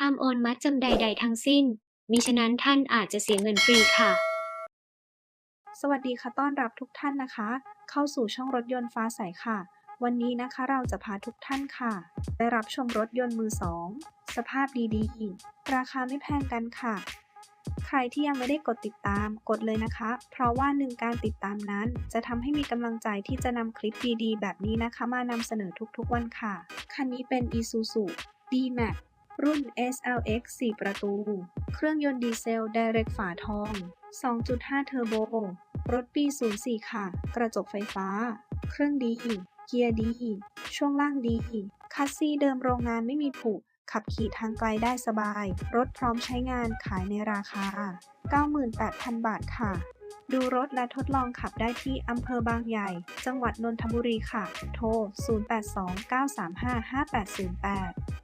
ห้ามโอนมัดจำใด ๆ ทั้งสิ้น มิฉะนั้นท่านอาจจะเสียเงินฟรีค่ะ สวัสดีค่ะต้อนรับทุกท่านนะคะ เข้าสู่ช่องรถยนต์ฟ้าใสค่ะ วันนี้นะคะเราจะพาทุกท่านค่ะไปรับชมรถยนต์มือสองสภาพดีๆ ราคาไม่แพงกันค่ะ ใครที่ยังไม่ได้กดติดตามกดเลยนะคะ เพราะว่าหนึ่งการติดตามนั้น จะทำให้มีกำลังใจที่จะนำคลิปดีๆ แบบนี้นะคะ มานำเสนอทุกๆวันค่ะ คันนี้เป็น Isuzu D-Max รุ่น SLX 4 ประตู เครื่องยนต์ดีเซล Direct ฝาทอง 2.5 เทอร์โบ รถปี 04 ค่ะ กระจกไฟฟ้า เครื่องดี เกียร์ดี ช่วงล่างดี คัสซีเดิมโรงงานไม่มีผุ ขับขี่ทางไกลได้สบาย รถพร้อมใช้งานขายในราคา 98,000 บาทค่ะ ดูรถและทดลองขับได้ที่อำเภอบางใหญ่ จังหวัดนนทบุรีค่ะ โทร 0829355808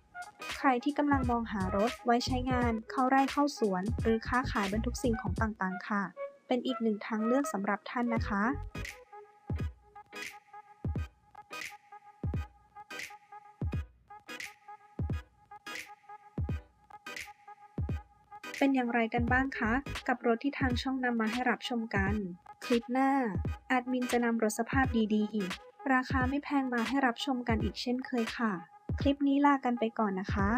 ใครที่กำลังมองหารถไว้ใช้งาน เข้าไร่เข้าสวน หรือค้าขายบรรทุกสิ่งของต่างๆ ค่ะ เป็นอีกหนึ่งทางเลือกสำหรับท่านนะคะเป็นอย่างไรกันบ้างคะ กับรถที่ทางช่องนำมาให้รับชมกัน คลิปหน้าแอดมินจะนำรถสภาพดีๆ ราคาไม่แพงมาให้รับชมกันอีกเช่นเคยค่ะ คลิปนี้ลากันไปก่อนนะคะ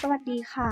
สวัสดีค่ะ